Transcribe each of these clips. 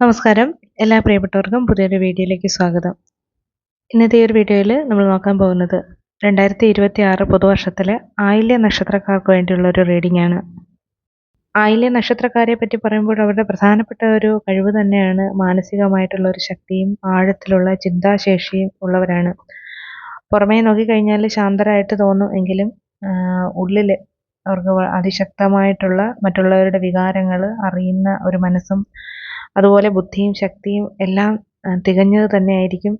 നമസ്കാരം. എല്ലാ പ്രിയപ്പെട്ടവർക്കും പുതിയൊരു വീഡിയോയിലേക്ക് സ്വാഗതം. ഇന്നത്തെ ഈ ഒരു വീഡിയോയിൽ നമ്മൾ നോക്കാൻ പോകുന്നത് രണ്ടായിരത്തി ഇരുപത്തി ആറ് പുതുവർഷത്തിലെ ആയില്യ നക്ഷത്രക്കാർക്ക് വേണ്ടിയുള്ള ഒരു റീഡിംഗ് ആണ്. ആയില്യ നക്ഷത്രക്കാരെ പറ്റി പറയുമ്പോൾ അവരുടെ പ്രധാനപ്പെട്ട ഒരു കഴിവ് തന്നെയാണ് മാനസികമായിട്ടുള്ള ഒരു ശക്തിയും ആഴത്തിലുള്ള ചിന്താശേഷിയും ഉള്ളവരാണ്. പുറമേ നോക്കിക്കഴിഞ്ഞാൽ ശാന്തരായിട്ട് തോന്നും എങ്കിലും ഉള്ളിൽ അവർക്ക് അതിശക്തമായിട്ടുള്ള മറ്റുള്ളവരുടെ വികാരങ്ങൾ അറിയുന്ന ഒരു മനസ്സും അതുപോലെ ബുദ്ധിയും ശക്തിയും എല്ലാം തികഞ്ഞത് തന്നെയായിരിക്കും.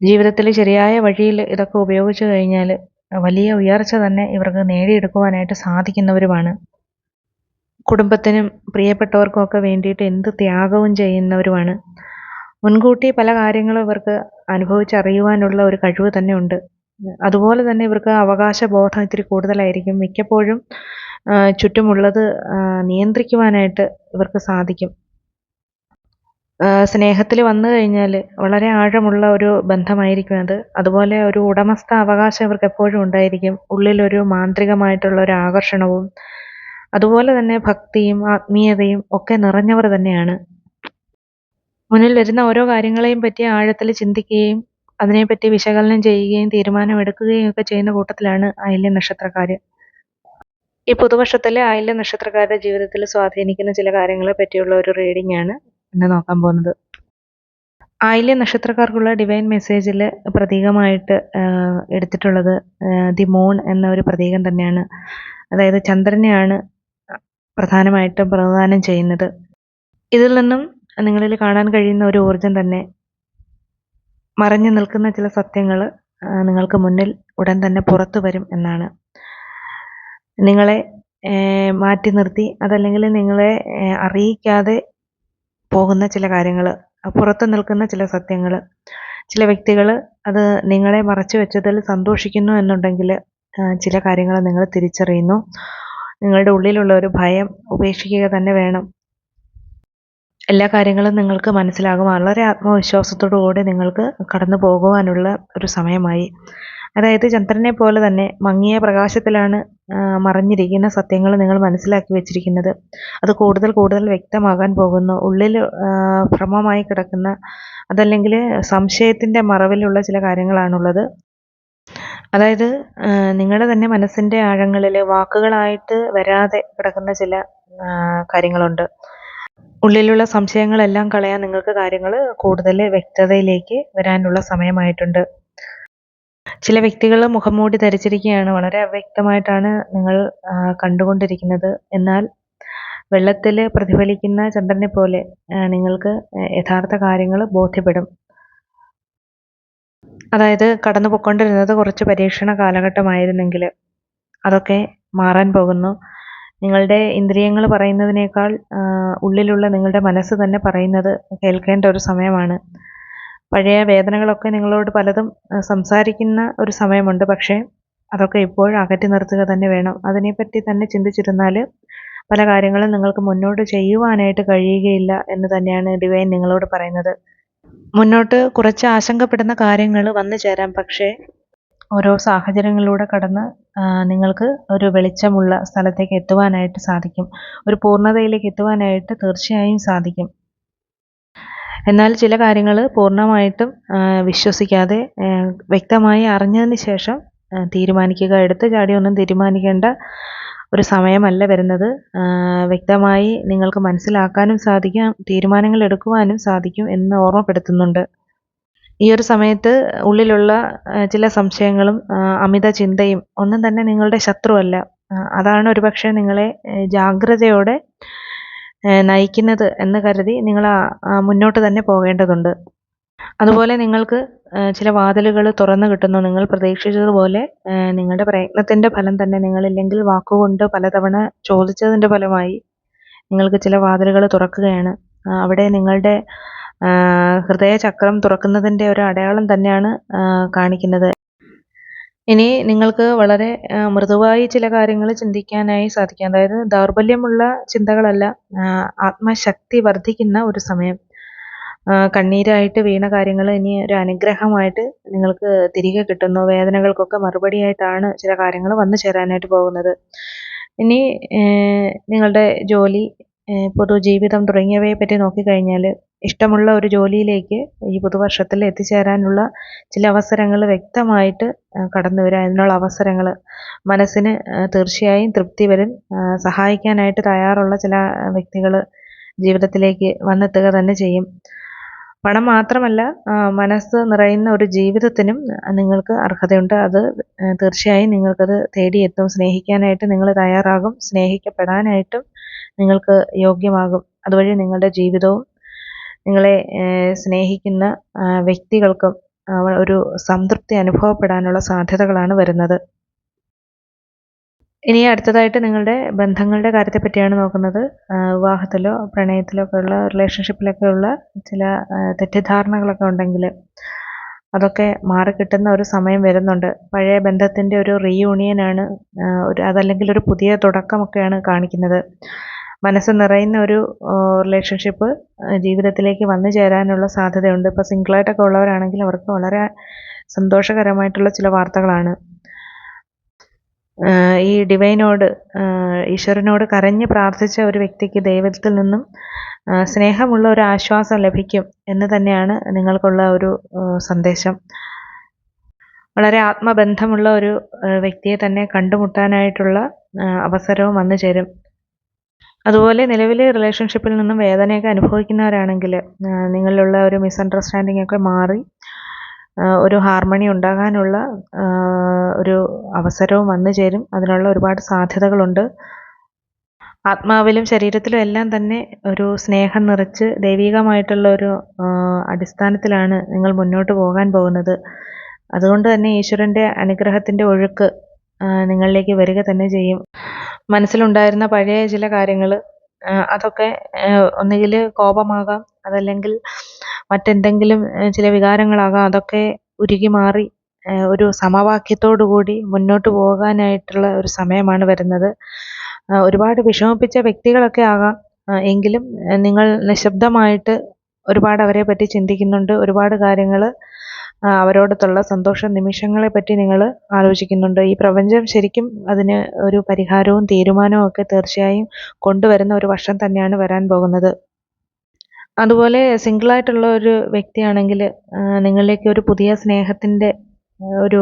ജീവിതത്തിൽ ശരിയായ വഴിയിൽ ഇതൊക്കെ ഉപയോഗിച്ചു കഴിഞ്ഞാൽ വലിയ ഉയർച്ച തന്നെ ഇവർക്ക് നേടിയെടുക്കുവാനായിട്ട് സാധിക്കുന്നവരുമാണ്. കുടുംബത്തിനും പ്രിയപ്പെട്ടവർക്കും ഒക്കെ വേണ്ടിയിട്ട് എന്ത് ത്യാഗവും ചെയ്യുന്നവരുമാണ്. മുൻകൂട്ടി പല കാര്യങ്ങളും ഇവർക്ക് അനുഭവിച്ചറിയുവാനുള്ള ഒരു കഴിവ് തന്നെ ഉണ്ട് അതുപോലെ തന്നെ ഇവർക്ക് അവകാശബോധം ഇത്തിരി കൂടുതലായിരിക്കും. മിക്കപ്പോഴും ചുറ്റുമുള്ളത് നിയന്ത്രിക്കുവാനായിട്ട് ഇവർക്ക് സാധിക്കും. സ്നേഹത്തിൽ വന്നു കഴിഞ്ഞാൽ വളരെ ആഴമുള്ള ഒരു ബന്ധമായിരിക്കും അത്. അതുപോലെ ഒരു ഉടമസ്ഥ അവകാശം ഇവർക്ക് എപ്പോഴും ഉണ്ടായിരിക്കും. ഉള്ളിലൊരു മാന്ത്രികമായിട്ടുള്ള ഒരു ആകർഷണവും അതുപോലെ തന്നെ ഭക്തിയും ആത്മീയതയും ഒക്കെ നിറഞ്ഞവർ തന്നെയാണ്. മുന്നിൽ വരുന്ന ഓരോ കാര്യങ്ങളെയും പറ്റി ആഴത്തിൽ ചിന്തിക്കുകയും അതിനെപ്പറ്റി വിശകലനം ചെയ്യുകയും തീരുമാനമെടുക്കുകയും ഒക്കെ ചെയ്യുന്ന കൂട്ടത്തിലാണ് ആയില്യ നക്ഷത്രക്കാർ ഈ പുതുവർഷത്തിലെ ആയില്യ നക്ഷത്രക്കാരുടെ ജീവിതത്തിൽ സ്വാധീനിക്കുന്ന ചില കാര്യങ്ങളെ പറ്റിയുള്ള ഒരു റീഡിംഗ് ആണ് ഇന്ന് നോക്കാൻ പോകുന്നത്. ആയില്യ നക്ഷത്രക്കാർക്കുള്ള ഡിവൈൻ മെസ്സേജിൽ പ്രതീകമായിട്ട് എടുത്തിട്ടുള്ളത് ദി മൂൺ എന്ന ഒരു പ്രതീകം തന്നെയാണ്. അതായത് ചന്ദ്രനെയാണ് പ്രധാനമായിട്ടും പ്രദാനം ചെയ്യുന്നത്. ഇതിൽ നിന്നും നിങ്ങളിൽ കാണാൻ കഴിയുന്ന ഒരു ഊർജം തന്നെ മറഞ്ഞു നിൽക്കുന്ന ചില സത്യങ്ങൾ നിങ്ങൾക്ക് മുന്നിൽ ഉടൻ തന്നെ പുറത്തു വരും എന്നാണ്. നിങ്ങളെ മാറ്റി നിർത്തി അതല്ലെങ്കിൽ നിങ്ങളെ അറിയിക്കാതെ പോകുന്ന ചില കാര്യങ്ങൾ പുറത്ത് നിൽക്കുന്ന ചില സത്യങ്ങൾ ചില വ്യക്തികൾ അത് നിങ്ങളെ മറച്ചു വെച്ചതിൽ സന്തോഷിക്കുന്നു എന്നുണ്ടെങ്കിൽ ചില കാര്യങ്ങൾ നിങ്ങൾ തിരിച്ചറിയുന്നു. നിങ്ങളുടെ ഉള്ളിലുള്ള ഒരു ഭയം ഉപേക്ഷിക്കുക തന്നെ വേണം. എല്ലാ കാര്യങ്ങളും നിങ്ങൾക്ക് മനസ്സിലാകും. വളരെ ആത്മവിശ്വാസത്തോടു കൂടി നിങ്ങൾക്ക് കടന്നു പോകുവാനുള്ള ഒരു സമയമായി. അതായത് ചന്ദ്രനെ പോലെ തന്നെ മങ്ങിയ പ്രകാശത്തിലാണ് മറഞ്ഞിരിക്കുന്ന സത്യങ്ങൾ നിങ്ങൾ മനസ്സിലാക്കി വെച്ചിരിക്കുന്നത്. അത് കൂടുതൽ കൂടുതൽ വ്യക്തമാകാൻ പോകുന്നു. ഉള്ളിൽ ഭ്രമമായി കിടക്കുന്ന അതല്ലെങ്കിൽ സംശയത്തിന്റെ മറവിലുള്ള ചില കാര്യങ്ങളാണുള്ളത്. അതായത് നിങ്ങളുടെ തന്നെ മനസ്സിന്റെ ആഴങ്ങളിൽ വാക്കുകളായിട്ട് വരാതെ കിടക്കുന്ന ചില കാര്യങ്ങളുണ്ട്. ഉള്ളിലുള്ള സംശയങ്ങളെല്ലാം കളയാൻ നിങ്ങൾക്ക് കാര്യങ്ങൾ കൂടുതൽ വ്യക്തതയിലേക്ക് വരാനുള്ള സമയമായിട്ടുണ്ട്. ചില വ്യക്തികൾ മുഖംമൂടി ധരിച്ചിരിക്കുകയാണ്. വളരെ അവ്യക്തമായിട്ടാണ് നിങ്ങൾ കണ്ടുകൊണ്ടിരിക്കുന്നത്. എന്നാൽ വെള്ളത്തിൽ പ്രതിഫലിക്കുന്ന ചന്ദ്രനെ പോലെ നിങ്ങൾക്ക് യഥാർത്ഥ കാര്യങ്ങൾ ബോധ്യപ്പെടും. അതായത് കടന്നു പോയിക്കൊണ്ടിരുന്നത് കുറച്ച് പരീക്ഷണ കാലഘട്ടമായിരുന്നെങ്കിൽ അതൊക്കെ മാറാൻ പോകുന്നു. നിങ്ങളുടെ ഇന്ദ്രിയങ്ങൾ പറയുന്നതിനേക്കാൾ ഉള്ളിലുള്ള നിങ്ങളുടെ മനസ്സ് തന്നെ പറയുന്നത് കേൾക്കേണ്ട ഒരു സമയമാണ്. പഴയ വേദനകളൊക്കെ നിങ്ങളോട് പലതും സംസാരിക്കുന്ന ഒരു സമയമുണ്ട്. പക്ഷേ അതൊക്കെ ഇപ്പോഴും അകറ്റി നിർത്തുക തന്നെ വേണം. അതിനെപ്പറ്റി തന്നെ ചിന്തിച്ചിരുന്നാൽ പല കാര്യങ്ങളും നിങ്ങൾക്ക് മുന്നോട്ട് ചെയ്യുവാനായിട്ട് കഴിയുകയില്ല എന്ന് തന്നെയാണ് ഡിവൈൻ നിങ്ങളോട് പറയുന്നത്. മുന്നോട്ട് കുറച്ച് ആശങ്കപ്പെടുന്ന കാര്യങ്ങൾ വന്നു ചേരാം. പക്ഷേ ഓരോ സാഹചര്യങ്ങളിലൂടെ കടന്ന് നിങ്ങൾക്ക് ഒരു വെളിച്ചമുള്ള സ്ഥലത്തേക്ക് എത്തുവാനായിട്ട് സാധിക്കും. ഒരു പൂർണതയിലേക്ക് എത്തുവാനായിട്ട് തീർച്ചയായും സാധിക്കും. എന്നാൽ ചില കാര്യങ്ങൾ പൂർണമായിട്ടും വിശ്വസിക്കാതെ വ്യക്തമായി അറിഞ്ഞതിന് ശേഷം തീരുമാനിക്കുക. എടുത്ത് ചാടിയൊന്നും തീരുമാനിക്കേണ്ട ഒരു സമയമല്ല വരുന്നത്. വ്യക്തമായി നിങ്ങൾക്ക് മനസ്സിലാക്കാനും സാധിക്കും തീരുമാനങ്ങൾ എടുക്കുവാനും സാധിക്കും എന്ന് ഓർമ്മപ്പെടുത്തുന്നുണ്ട്. ഈ ഒരു സമയത്ത് ഉള്ളിലുള്ള ചില സംശയങ്ങളും അമിത ചിന്തയും ഒന്നും തന്നെ നിങ്ങളുടെ ശത്രുവല്ല. അതാണ് ഒരുപക്ഷെ നിങ്ങളെ ജാഗ്രതയോടെ നയിക്കുന്നത് എന്ന് കരുതി നിങ്ങൾ മുന്നോട്ട് തന്നെ പോകേണ്ടതുണ്ട്. അതുപോലെ നിങ്ങൾക്ക് ചില വാതിലുകൾ തുറന്നു കിട്ടുന്നു. നിങ്ങൾ പ്രതീക്ഷിച്ചതുപോലെ നിങ്ങളുടെ പ്രയത്നത്തിന്റെ ഫലം തന്നെ നിങ്ങളില്ലെങ്കിൽ വാക്കുകൊണ്ട് പലതവണ ചോദിച്ചതിന്റെ ഫലമായി നിങ്ങൾക്ക് ചില വാതിലുകൾ തുറക്കുകയാണ്. അവിടെ നിങ്ങളുടെ ഹൃദയചക്രം തുറക്കുന്നതിന്റെ ഒരു അടയാളം തന്നെയാണ് കാണിക്കുന്നത്. ഇനി നിങ്ങൾക്ക് വളരെ മൃദുവായി ചില കാര്യങ്ങൾ ചിന്തിക്കാനായി സാധിക്കാം. അതായത് ദൗർബല്യമുള്ള ചിന്തകളല്ല ആത്മശക്തി വർദ്ധിക്കുന്ന ഒരു സമയം. കണ്ണീരായിട്ട് വീണ കാര്യങ്ങൾ ഇനി ഒരു അനുഗ്രഹമായിട്ട് നിങ്ങൾക്ക് തിരികെ കിട്ടുന്നു. വേദനകൾക്കൊക്കെ മറുപടിയായിട്ടാണ് ചില കാര്യങ്ങൾ വന്നു ചേരാനായിട്ട് പോകുന്നത്. ഇനി നിങ്ങളുടെ ജോലി പൊതുജീവിതം തുടങ്ങിയവയെ പറ്റി നോക്കിക്കഴിഞ്ഞാൽ ഇഷ്ടമുള്ള ഒരു ജോലിയിലേക്ക് ഈ പുതുവർഷത്തിൽ എത്തിച്ചേരാനുള്ള ചില അവസരങ്ങൾ വ്യക്തമായിട്ട് കടന്നു വരും അതിനുള്ള അവസരങ്ങൾ മനസ്സിന് തീർച്ചയായും തൃപ്തി വരും. സഹായിക്കാനായിട്ട് തയ്യാറുള്ള ചില വ്യക്തികൾ ജീവിതത്തിലേക്ക് വന്നെത്തുക തന്നെ ചെയ്യും. പണം മാത്രമല്ല മനസ്സ് നിറയുന്ന ഒരു ജീവിതത്തിനും നിങ്ങൾക്ക് അർഹതയുണ്ട്. അത് തീർച്ചയായും നിങ്ങൾക്കത് തേടിയെത്തും. സ്നേഹിക്കാനായിട്ട് നിങ്ങൾ തയ്യാറാകും. സ്നേഹിക്കപ്പെടാനായിട്ടും നിങ്ങൾക്ക് യോഗ്യമാകും. അതുവഴി നിങ്ങളുടെ ജീവിതവും നിങ്ങളെ സ്നേഹിക്കുന്ന വ്യക്തികൾക്കും ഒരു സംതൃപ്തി അനുഭവപ്പെടാനുള്ള സാധ്യതകളാണ് വരുന്നത്. ഇനി അടുത്തതായിട്ട് നിങ്ങളുടെ ബന്ധങ്ങളുടെ കാര്യത്തെ പറ്റിയാണ് നോക്കുന്നത് വിവാഹത്തിലോ പ്രണയത്തിലോ ഒക്കെ ഉള്ള റിലേഷൻഷിപ്പിലൊക്കെ ഉള്ള ചില തെറ്റിദ്ധാരണകളൊക്കെ ഉണ്ടെങ്കിൽ അതൊക്കെ മാറിക്കിട്ടുന്ന ഒരു സമയം വരുന്നുണ്ട്. പഴയ ബന്ധത്തിന്റെ ഒരു റീയൂണിയനാണ് ഒരു അതല്ലെങ്കിൽ ഒരു പുതിയ തുടക്കമൊക്കെയാണ് കാണിക്കുന്നത്. മനസ്സ് നിറയുന്ന ഒരു റിലേഷൻഷിപ്പ് ജീവിതത്തിലേക്ക് വന്നു ചേരാനുള്ള സാധ്യതയുണ്ട്. ഇപ്പോൾ സിംഗിളായിട്ടൊക്കെ ഉള്ളവരാണെങ്കിൽ അവർക്ക് വളരെ സന്തോഷകരമായിട്ടുള്ള ചില വാർത്തകളാണ്. ഈ ഡിവൈനോട് ഈശ്വരനോട് കരഞ്ഞ് പ്രാർത്ഥിച്ച ഒരു വ്യക്തിക്ക് ദൈവത്തിൽ നിന്നും സ്നേഹമുള്ള ഒരു ആശ്വാസം ലഭിക്കും എന്ന് തന്നെയാണ് നിങ്ങൾക്കുള്ള ഒരു സന്ദേശം. വളരെ ആത്മബന്ധമുള്ള ഒരു വ്യക്തിയെ തന്നെ കണ്ടുമുട്ടാനായിട്ടുള്ള അവസരവും വന്നു ചേരും. അതുപോലെ നിലവിലെ റിലേഷൻഷിപ്പിൽ നിന്നും വേദനയൊക്കെ അനുഭവിക്കുന്നവരാണെങ്കിൽ നിങ്ങളിലുള്ള ഒരു മിസ്അണ്ടർസ്റ്റാൻഡിംഗ് ഒക്കെ മാറി ഒരു ഹാർമണി ഉണ്ടാകാനുള്ള ഒരു അവസരവും വന്നു ചേരും. അതിനുള്ള ഒരുപാട് സാധ്യതകളുണ്ട്. ആത്മാവിലും ശരീരത്തിലും എല്ലാം തന്നെ ഒരു സ്നേഹം നിറച്ച് ദൈവികമായിട്ടുള്ള ഒരു അടിസ്ഥാനത്തിലാണ് നിങ്ങൾ മുന്നോട്ട് പോകാൻ പോകുന്നത്. അതുകൊണ്ട് തന്നെ ഈശ്വരന്റെ അനുഗ്രഹത്തിന്റെ ഒഴുക്ക് നിങ്ങളിലേക്ക് വരിക തന്നെ ചെയ്യും. മനസ്സിലുണ്ടായിരുന്ന പഴയ ചില കാര്യങ്ങൾ അതൊക്കെ ഒന്നുകിൽ കോപമാകാം അതല്ലെങ്കിൽ മറ്റെന്തെങ്കിലും ചില വികാരങ്ങളാകാം അതൊക്കെ ഉരുകി മാറി ഒരു സമവാക്യത്തോടു കൂടി മുന്നോട്ട് പോകാനായിട്ടുള്ള ഒരു സമയമാണ് വരുന്നത്. ഒരുപാട് വിഷമിപ്പിച്ച വ്യക്തികളൊക്കെ ആകാം എങ്കിലും നിങ്ങൾ നിശബ്ദമായിട്ട് ഒരുപാട് അവരെ പറ്റി ചിന്തിക്കുന്നുണ്ട് ഒരുപാട് കാര്യങ്ങൾ അവരോടൊത്തുള്ള സന്തോഷ നിമിഷങ്ങളെ പറ്റി നിങ്ങൾ ആലോചിക്കുന്നുണ്ട്. ഈ പ്രപഞ്ചം ശരിക്കും അതിന് ഒരു പരിഹാരവും തീരുമാനവും ഒക്കെ തീർച്ചയായും കൊണ്ടുവരുന്ന ഒരു വർഷം തന്നെയാണ് വരാൻ പോകുന്നത്. അതുപോലെ സിംഗിളായിട്ടുള്ള ഒരു വ്യക്തിയാണെങ്കിൽ നിങ്ങളിലേക്ക് ഒരു പുതിയ സ്നേഹത്തിന്റെ ഒരു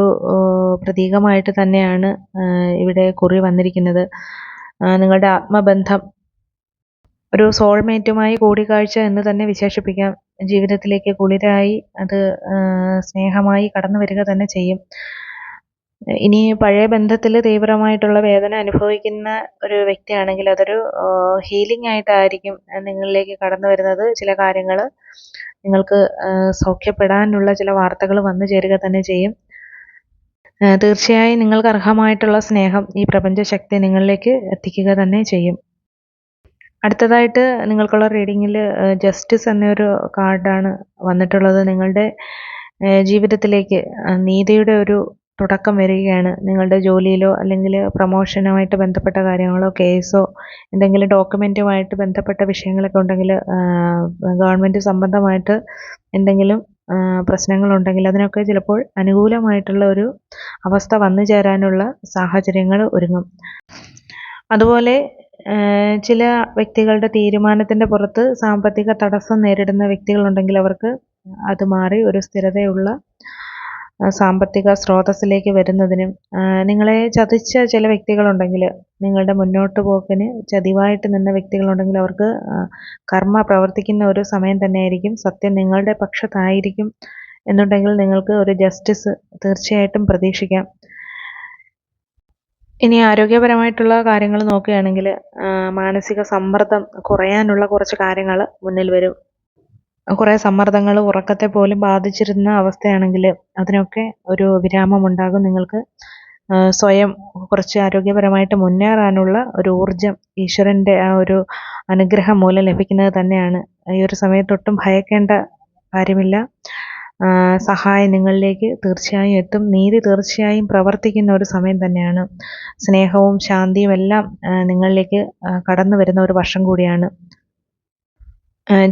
പ്രതീകമായിട്ട് തന്നെയാണ് ഇവിടെ കുറി വന്നിരിക്കുന്നത്. നിങ്ങളുടെ ആത്മബന്ധം ഒരു സോൾമേറ്റുമായി കൂടിക്കാഴ്ച എന്ന് തന്നെ വിശേഷിപ്പിക്കാം. ജീവിതത്തിലേക്ക് കുളിരായി അത് സ്നേഹമായി കടന്നു വരിക തന്നെ ചെയ്യും. ഇനി പഴയ ബന്ധത്തിൽ തീവ്രമായിട്ടുള്ള വേദന അനുഭവിക്കുന്ന ഒരു വ്യക്തിയാണെങ്കിൽ അതൊരു ഹീലിംഗ് ആയിട്ടായിരിക്കും നിങ്ങളിലേക്ക് കടന്നു വരുന്നത്. ചില കാര്യങ്ങൾ നിങ്ങൾക്ക് സൗഖ്യപ്പെടാനുള്ള ചില വാർത്തകൾ വന്നു ചേരുക തന്നെ ചെയ്യും. തീർച്ചയായും നിങ്ങൾക്ക് അർഹമായിട്ടുള്ള സ്നേഹം ഈ പ്രപഞ്ചശക്തി നിങ്ങളിലേക്ക് എത്തിക്കുക തന്നെ ചെയ്യും. അടുത്തതായിട്ട് നിങ്ങൾക്കുള്ള റീഡിങ്ങിൽ ജസ്റ്റിസ് എന്നൊരു കാർഡാണ് വന്നിട്ടുള്ളത്. നിങ്ങളുടെ ജീവിതത്തിലേക്ക് നീതിയുടെ ഒരു തുടക്കം വരികയാണ്. നിങ്ങളുടെ ജോലിയിലോ അല്ലെങ്കിൽ പ്രൊമോഷനുമായിട്ട് ബന്ധപ്പെട്ട കാര്യങ്ങളോ കേസോ എന്തെങ്കിലും ഡോക്യുമെന്റുമായിട്ട് ബന്ധപ്പെട്ട വിഷയങ്ങളൊക്കെ ഉണ്ടെങ്കിൽ ഗവൺമെന്റ് സംബന്ധമായിട്ട് എന്തെങ്കിലും പ്രശ്നങ്ങളുണ്ടെങ്കിൽ അതിനൊക്കെ ചിലപ്പോൾ അനുകൂലമായിട്ടുള്ള ഒരു അവസ്ഥ വന്നു ചേരാനുള്ള സാഹചര്യങ്ങൾ ഒരുങ്ങും. അതുപോലെ ചില വ്യക്തികളുടെ തീരുമാനത്തിന്റെ പുറത്ത് സാമ്പത്തിക തടസ്സം നേരിടുന്ന വ്യക്തികളുണ്ടെങ്കിൽ അവർക്ക് അത് മാറി ഒരു സ്ഥിരതയുള്ള സാമ്പത്തിക സ്രോതസ്സിലേക്ക് വരുന്നതിനും നിങ്ങളെ ചതിച്ച ചില വ്യക്തികളുണ്ടെങ്കിൽ നിങ്ങളുടെ മുന്നോട്ട് പോക്കിന് ചതിവായിട്ട് നിന്ന വ്യക്തികളുണ്ടെങ്കിൽ അവർക്ക് കർമ്മ പ്രവർത്തിക്കുന്ന ഒരു സമയം തന്നെയായിരിക്കും സത്യം നിങ്ങളുടെ പക്ഷത്തായിരിക്കും എന്നുണ്ടെങ്കിൽ നിങ്ങൾക്ക് ഒരു ജസ്റ്റിസ് തീർച്ചയായിട്ടും പ്രതീക്ഷിക്കാം. ഇനി ആരോഗ്യപരമായിട്ടുള്ള കാര്യങ്ങൾ നോക്കുകയാണെങ്കിൽ മാനസിക സമ്മർദ്ദം കുറയാനുള്ള കുറച്ച് കാര്യങ്ങൾ മുന്നിൽ വരും. കുറേ സമ്മർദ്ദങ്ങൾ ഉറക്കത്തെ പോലും ബാധിച്ചിരുന്ന അവസ്ഥയാണെങ്കിൽ അതിനൊക്കെ ഒരു വിരാമമുണ്ടാകും നിങ്ങൾക്ക്. സ്വയം കുറച്ച് ആരോഗ്യപരമായിട്ട് മുന്നേറാനുള്ള ഒരു ഊർജം ഈശ്വരന്റെ ആ ഒരു അനുഗ്രഹം മൂലം ലഭിക്കുന്നത് തന്നെയാണ്. ഈ ഒരു സമയത്തൊട്ടും ഭയക്കേണ്ട കാര്യമില്ല. സഹായം നിങ്ങളിലേക്ക് തീർച്ചയായും എത്തും. നീതി തീർച്ചയായും പ്രവർത്തിക്കുന്ന ഒരു സമയം തന്നെയാണ്. സ്നേഹവും ശാന്തിയും എല്ലാം നിങ്ങളിലേക്ക് കടന്നു വരുന്ന ഒരു വർഷം കൂടിയാണ്.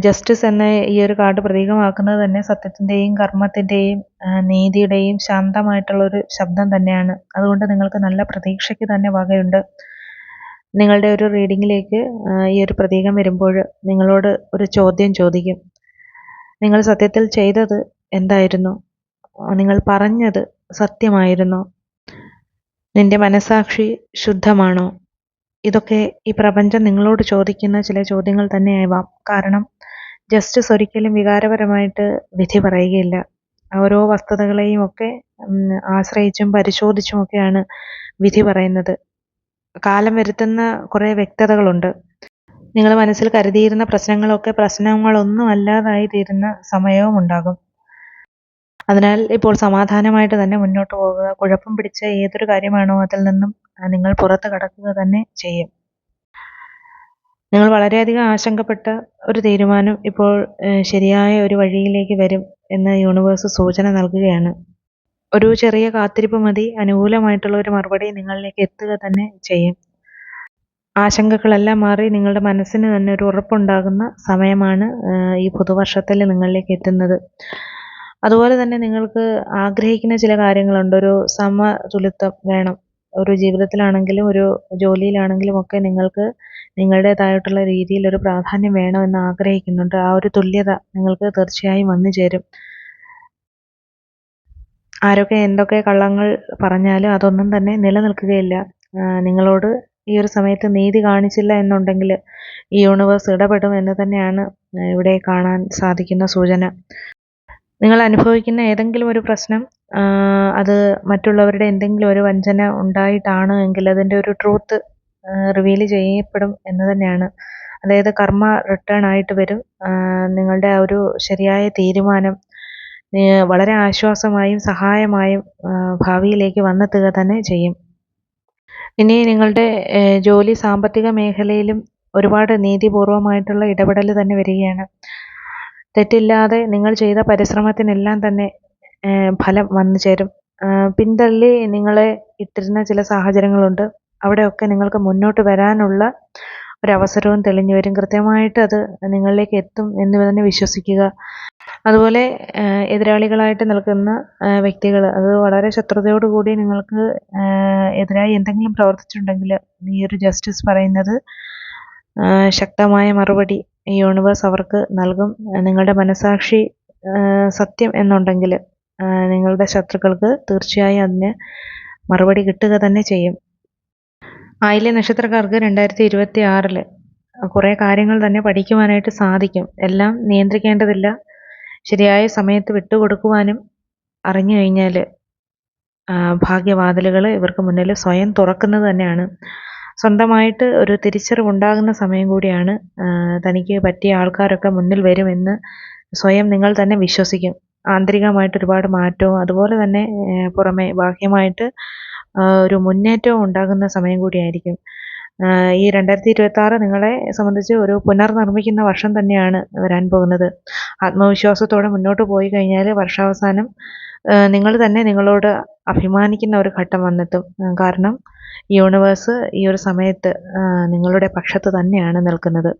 ജസ്റ്റിസ് എന്ന ഈ ഒരു കാർഡ് പ്രതീകമാക്കുന്നത് തന്നെ സത്യത്തിന്റെയും കർമ്മത്തിന്റെയും നീതിയുടെയും ശാന്തമായിട്ടുള്ള ഒരു ശബ്ദം തന്നെയാണ്. അതുകൊണ്ട് നിങ്ങൾക്ക് നല്ല പ്രതീക്ഷയ്ക്ക് തന്നെ വകയുണ്ട്. നിങ്ങളുടെ ഒരു റീഡിങ്ങിലേക്ക് ഈ ഒരു പ്രതീകം വരുമ്പോൾ നിങ്ങളോട് ഒരു ചോദ്യം ചോദിക്കും. നിങ്ങൾ സത്യത്തിൽ ചെയ്തത് എന്തായിരുന്നു? നിങ്ങൾ പറഞ്ഞത് സത്യമായിരുന്നോ. നിന്റെ മനസാക്ഷി ശുദ്ധമാണോ? ഇതൊക്കെ ഈ പ്രപഞ്ചം നിങ്ങളോട് ചോദിക്കുന്ന ചില ചോദ്യങ്ങൾ തന്നെയാവാം. കാരണം ജസ്റ്റിസ് ഒരിക്കലും വികാരപരമായിട്ട് വിധി പറയുകയില്ല. ഓരോ വസ്തുതകളെയും ഒക്കെ ആശ്രയിച്ചും പരിശോധിച്ചും ഒക്കെയാണ് വിധി പറയുന്നത്. കാലം വരുത്തുന്ന കുറേ വ്യക്തതകളുണ്ട്. നിങ്ങൾ മനസ്സിൽ കരുതിയിരുന്ന പ്രശ്നങ്ങളൊക്കെ പ്രശ്നങ്ങളൊന്നും അല്ലാതായി തീരുന്ന സമയവും ഉണ്ടാകും. അതിനാൽ ഇപ്പോൾ സമാധാനമായിട്ട് തന്നെ മുന്നോട്ട് പോകുക. കുഴപ്പം പിടിച്ച ഏതൊരു കാര്യമാണോ അതിൽ നിന്നും നിങ്ങൾ പുറത്ത് കടക്കുക തന്നെ ചെയ്യും. നിങ്ങൾ വളരെയധികം ആശങ്കപ്പെട്ട ഒരു തീരുമാനം ഇപ്പോൾ ശരിയായ ഒരു വഴിയിലേക്ക് വരും എന്ന് യൂണിവേഴ്സ് സൂചന നൽകുകയാണ്. ഒരു ചെറിയ കാത്തിരിപ്പ് മതി. അനുകൂലമായിട്ടുള്ള ഒരു മറുപടി നിങ്ങളിലേക്ക് എത്തുക തന്നെ ചെയ്യും. ആശങ്കകളെല്ലാം മാറി നിങ്ങളുടെ മനസ്സിന് തന്നെ ഒരു ഉറപ്പുണ്ടാകുന്ന സമയമാണ് ഈ പുതുവർഷത്തിൽ നിങ്ങളിലേക്ക് എത്തുന്നത്. അതുപോലെ തന്നെ നിങ്ങൾക്ക് ആഗ്രഹിക്കുന്ന ചില കാര്യങ്ങളുണ്ട്. ഒരു സമതുലിത്വം വേണം. ഒരു ജീവിതത്തിലാണെങ്കിലും ഒരു ജോലിയിലാണെങ്കിലും ഒക്കെ നിങ്ങൾക്ക് നിങ്ങളുടേതായിട്ടുള്ള രീതിയിൽ ഒരു പ്രാധാന്യം വേണമെന്ന് ആഗ്രഹിക്കുന്നുണ്ട്. ആ ഒരു തുല്യത നിങ്ങൾക്ക് തീർച്ചയായും വന്നു ചേരും. ആരൊക്കെ എന്തൊക്കെ കള്ളങ്ങൾ പറഞ്ഞാലും അതൊന്നും തന്നെ നിലനിൽക്കുകയില്ല. നിങ്ങളോട് ഈ ഒരു സമയത്ത് നീതി കാണിച്ചില്ല എന്നുണ്ടെങ്കിൽ ഈ യൂണിവേഴ്സ് ഇടപെടും എന്ന് തന്നെയാണ് ഇവിടെ കാണാൻ സാധിക്കുന്ന സൂചന. നിങ്ങൾ അനുഭവിക്കുന്ന ഏതെങ്കിലും ഒരു പ്രശ്നം അത് മറ്റുള്ളവരുടെ എന്തെങ്കിലും ഒരു വഞ്ചന ഉണ്ടായിട്ടാണ് എങ്കിൽ അതിന്റെ ഒരു ട്രൂത്ത് റിവീൽ ചെയ്യപ്പെടും എന്ന് തന്നെയാണ്. അതായത് കർമ്മ റിട്ടേൺ ആയിട്ട് വരും. നിങ്ങളുടെ ആ ഒരു ശരിയായ തീരുമാനം വളരെ ആശ്വാസമായും സഹായമായും ഭാവിയിലേക്ക് വന്നെത്തുക തന്നെ ചെയ്യും. ഇനി നിങ്ങളുടെ ജോലി സാമ്പത്തിക മേഖലയിലും ഒരുപാട് നീതിപൂർവമായിട്ടുള്ള ഇടപെടൽ തന്നെ വരികയാണ്. തെറ്റില്ലാതെ നിങ്ങൾ ചെയ്ത പരിശ്രമത്തിനെല്ലാം തന്നെ ഫലം വന്നു ചേരും. പിന്തള്ളി നിങ്ങളെ ഇട്ടിരുന്ന ചില സാഹചര്യങ്ങളുണ്ട്. അവിടെയൊക്കെ നിങ്ങൾക്ക് മുന്നോട്ട് വരാനുള്ള ഒരവസരവും തെളിഞ്ഞു വരും. കൃത്യമായിട്ട് അത് നിങ്ങളിലേക്ക് എത്തും എന്ന് തന്നെ വിശ്വസിക്കുക. അതുപോലെ എതിരാളികളായിട്ട് നിൽക്കുന്ന വ്യക്തികൾ അത് വളരെ ശത്രുതയോടു കൂടി നിങ്ങൾക്ക് എതിരായി എന്തെങ്കിലും പ്രവർത്തിച്ചിട്ടുണ്ടെങ്കിൽ ഈ ഒരു ജസ്റ്റിസ് പറയുന്നത് ശക്തമായ മറുപടി യൂണിവേഴ്സ് അവർക്ക് നൽകും. നിങ്ങളുടെ മനസാക്ഷി സത്യം എന്നുണ്ടെങ്കിൽ നിങ്ങളുടെ ശത്രുക്കൾക്ക് തീർച്ചയായും അതിന് മറുപടി കിട്ടുക തന്നെ ചെയ്യും. ആയില്യ നക്ഷത്രക്കാർക്ക് രണ്ടായിരത്തി ഇരുപത്തി ആറിൽ കുറേ കാര്യങ്ങൾ തന്നെ പഠിക്കുവാനായിട്ട് സാധിക്കും. എല്ലാം നിയന്ത്രിക്കേണ്ടതില്ല. ശരിയായ സമയത്ത് വിട്ടുകൊടുക്കുവാനും അറിഞ്ഞു കഴിഞ്ഞാൽ ഭാഗ്യവാതിലുകൾ ഇവർക്ക് മുന്നിൽ സ്വയം തുറക്കുന്നത് തന്നെയാണ്. സ്വന്തമായിട്ട് ഒരു തിരിച്ചറിവുണ്ടാകുന്ന സമയം കൂടിയാണ് തനിക്ക് പറ്റിയ ആൾക്കാരൊക്കെ മുന്നിൽ വരുമെന്ന് സ്വയം നിങ്ങൾ തന്നെ വിശ്വസിക്കും. ആന്തരികമായിട്ട് ഒരുപാട് മാറ്റവും അതുപോലെ തന്നെ പുറമെ ബാഹ്യമായിട്ട് ഒരു മുന്നേറ്റവും ഉണ്ടാകുന്ന സമയം കൂടിയായിരിക്കും. ഈ രണ്ടായിരത്തി ഇരുപത്തി ആറ് നിങ്ങളെ സംബന്ധിച്ച് ഒരു പുനർനിർമ്മിക്കുന്ന വർഷം തന്നെയാണ് വരാൻ പോകുന്നത്. ആത്മവിശ്വാസത്തോടെ മുന്നോട്ട് പോയി കഴിഞ്ഞാൽ വർഷാവസാനം നിങ്ങൾ തന്നെ നിങ്ങളോട് അഭിമാനിക്കുന്ന ഒരു ഘട്ടം വന്നെത്തും കാരണം യൂണിവേഴ്സ് ഈ ഒരു സമയത്ത് നിങ്ങളുടെ പക്ഷത്ത് തന്നെയാണ് നിൽക്കുന്നത്.